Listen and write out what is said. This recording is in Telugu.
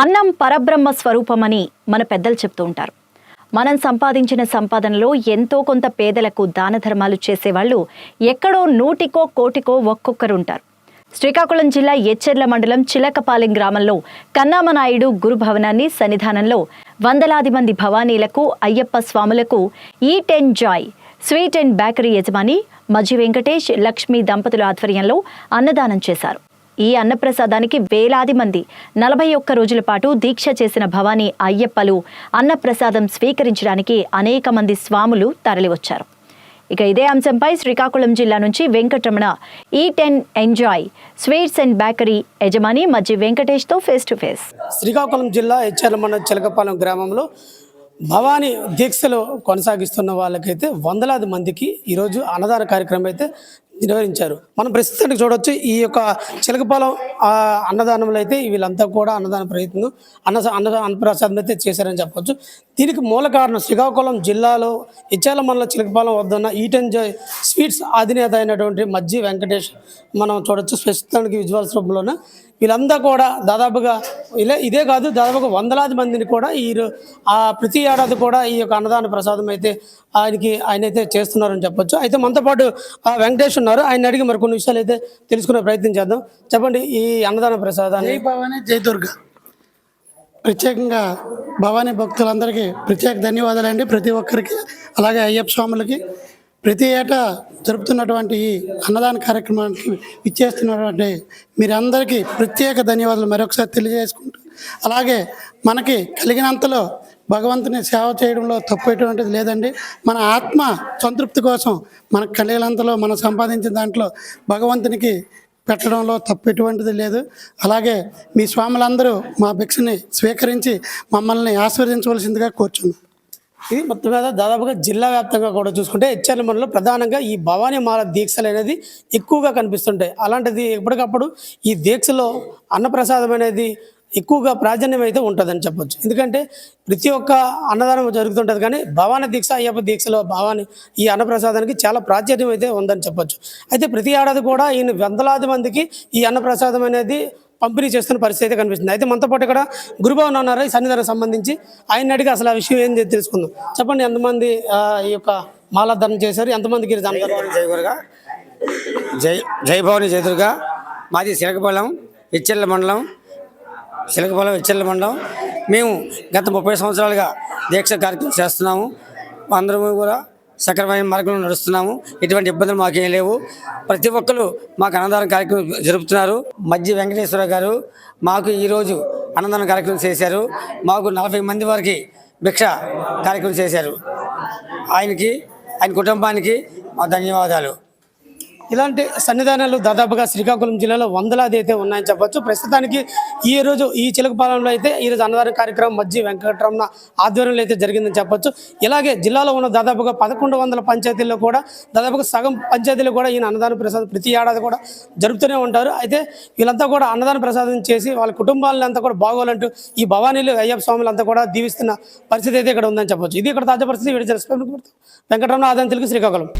అన్నం పరబ్రహ్మ స్వరూపమని మన పెద్దలు చెప్తూ ఉంటారు. మనం సంపాదించిన సంపాదనలో ఎంతో కొంత పేదలకు దాన ధర్మాలు చేసేవాళ్ళు ఎక్కడో నూటికో కోటికో ఒక్కొక్కరు ఉంటారు శ్రీకాకుళం జిల్లా ఎచ్చెర్ల మండలం చిలకపాలెం గ్రామంలో కన్నామనాయుడు గురు భవనాన్ని సన్నిధానంలో వందలాది మంది భవానీలకు అయ్యప్ప స్వాములకు eat and joy sweet and bakery యజమాని మజ్జి వెంకటేష్ లక్ష్మి దంపతుల ఆధ్వర్యంలో అన్నదానం చేశారు. ఈ అన్నప్రసాదానికి వేలాది మంది నలభై ఒక్క రోజుల పాటు దీక్ష చేసిన భవానీ అయ్యప్పలు అన్నప్రసాదం స్వీకరించడానికి అనేక మంది స్వాములు తరలివచ్చారు. ఇక ఇదే అంశంపై శ్రీకాకుళం జిల్లా నుంచి వెంకటరమణ ఈ ten enjoy sweets and bakery యజమాని మజ్జి వెంకటేష్తో ఫేస్ టు ఫేస్ శ్రీకాకుళం జిల్లా హెచ్ఆర్ల చిలకపాలెం గ్రామంలో భవానీ దీక్షలు కొనసాగిస్తున్న వాళ్ళకైతే వందలాది మందికి ఈరోజు అన్నదాన కార్యక్రమం అయితే నిర్వహించారు మనం ప్రస్తుతానికి చూడవచ్చు ఈ యొక్క చిలకపాలెం అన్నదానంలో అయితే వీళ్ళంతా కూడా అన్నదాన ప్రయత్నం అన్న అన్న అన్నప్రసాదం అయితే చేశారని చెప్పొచ్చు. దీనికి మూల కారణం శ్రీకాకుళం జిల్లాలో ఇచ్చాల మండలం చిలకపాలెం వద్ద ఉన్న ఈట్ అండ్ జాయ్ స్వీట్స్ అధినేత అయినటువంటి మజ్జి వెంకటేష్ మనం చూడొచ్చు. ప్రస్తుతానికి విజువల్స్ రూపంలోనే వీళ్ళంతా కూడా దాదాపుగా ఇలా ఇదే కాదు దాదాపుగా వందలాది మందిని కూడా ఈ ప్రతి ఏడాది కూడా ఈ యొక్క అన్నదాన ప్రసాదం అయితే ఆయనకి ఆయన అయితే చేస్తున్నారని చెప్పొచ్చు. అయితే మనతో పాటు ఆ వెంకటేష్ ఉన్నారు. ఆయన అడిగి మరి కొన్ని విషయాలు అయితే తెలుసుకునే ప్రయత్నం చేద్దాం. చెప్పండి ఈ అన్నదాన ప్రసాదాన్ని జై భవానీ జై దుర్గా. ప్రత్యేకంగా భవానీ భక్తులందరికీ ప్రత్యేక ధన్యవాదాలండి. ప్రతి ఒక్కరికి అలాగే అయ్యప్ప స్వాములకి. ప్రతి ఏటా జరుపుతున్నటువంటి ఈ అన్నదాన కార్యక్రమానికి ఇచ్చేస్తున్నటువంటి మీరందరికీ ప్రత్యేక ధన్యవాదాలు మరొకసారి తెలియజేసుకుంటూ అలాగే మనకి కలిగినంతలో భగవంతుని సేవ చేయడంలో తప్పు ఎటువంటిది లేదండి. మన ఆత్మ సంతృప్తి కోసం మనకు కలిగినంతలో మనం సంపాదించిన దాంట్లో భగవంతునికి పెట్టడంలో తప్పు ఎటువంటిది లేదు. అలాగే మీ స్వాములందరూ మా భిక్షని స్వీకరించి మమ్మల్ని ఆశీర్వదించవలసిందిగా కోరుచున్నాం. ఇది మొత్తం మీద దాదాపుగా జిల్లా వ్యాప్తంగా కూడా చూసుకుంటే హెచ్ఆర్ మండలంలో ప్రధానంగా ఈ భవానీ మాల దీక్షలు అనేది ఎక్కువగా కనిపిస్తుంటాయి. అలాంటిది ఎప్పటికప్పుడు ఈ దీక్షలో అన్నప్రసాదం అనేది ఎక్కువగా ప్రాధాన్యం అయితే ఉంటుందని చెప్పొచ్చు. ఎందుకంటే ప్రతి ఒక్క అన్నదానం జరుగుతుంటుంది కానీ భవానీ దీక్ష అయ్యప్ప దీక్షలో భవాని ఈ అన్నప్రసాదానికి చాలా ప్రాచుర్యం అయితే ఉందని చెప్పొచ్చు. అయితే ప్రతి ఏడాది కూడా ఈయన వందలాది మందికి ఈ అన్నప్రసాదం అనేది పంపిణీ చేస్తున్న పరిస్థితి అయితే కనిపిస్తుంది. అయితే మనతో పాటు ఇక్కడ గురుభవన్ ఉన్నారు. ఈ సన్నిధానం సంబంధించి ఆయన అడిగి అసలు ఆ విషయం ఏంది తెలుసుకుందాం. చెప్పండి ఎంతమంది ఈ యొక్క మాలాధనం చేశారు? ఎంతమందికి జయగురుగా జై జై భవాని జయదుర్గా మాది శనగపాలెం ఇచ్చెల్ల మండలం చిలకపాలెం ఇచ్చెల్ల మండలం. మేము గత ముప్పై సంవత్సరాలుగా దీక్ష కార్యక్రమం చేస్తున్నాము. అందరము కూడా సక్రమైన మార్గంలో నడుస్తున్నాము. ఎటువంటి ఇబ్బందులు మాకేం లేవు. ప్రతి ఒక్కరు మాకు అన్నదానం కార్యక్రమం జరుపుతున్నారు. మధ్య వెంకటేశ్వర గారు మాకు ఈరోజు అన్నదానం కార్యక్రమం చేశారు. మాకు నలభై మంది వరకు భిక్ష కార్యక్రమం చేశారు. ఆయనకి ఆయన కుటుంబానికి మా ధన్యవాదాలు. ఇలాంటి సన్నిధానాలు దాదాపుగా శ్రీకాకుళం జిల్లాలో వందలాది అయితే ఉన్నాయని చెప్పొచ్చు. ప్రస్తుతానికి ఈ రోజు ఈ చిలకపాలెంలో అయితే ఈ రోజు అన్నదాన కార్యక్రమం మజ్జి వెంకటరమణ ఆధ్వర్యంలో అయితే జరిగిందని చెప్పొచ్చు. ఇలాగే జిల్లాలో ఉన్న దాదాపుగా పదకొండు వందల పంచాయతీల్లో కూడా దాదాపుగా సగం పంచాయతీలు కూడా ఈయన అన్నదాన ప్రసాదం ప్రతి ఏడాది కూడా జరుపుతూనే ఉంటారు. అయితే వీళ్ళంతా కూడా అన్నదాన ప్రసాదం చేసి వాళ్ళ కుటుంబాలను అంతా కూడా బాగోవాలంటూ ఈ భవానీలు అయ్యప్ప స్వాములు అంతా కూడా దీవిస్తున్న పరిస్థితి అయితే ఇక్కడ ఉందని చెప్పొచ్చు. ఇది ఇక్కడ తాజా పరిస్థితి. వీడి వెంకటరమణ ఆదాయం తెలుగు శ్రీకాకుళం.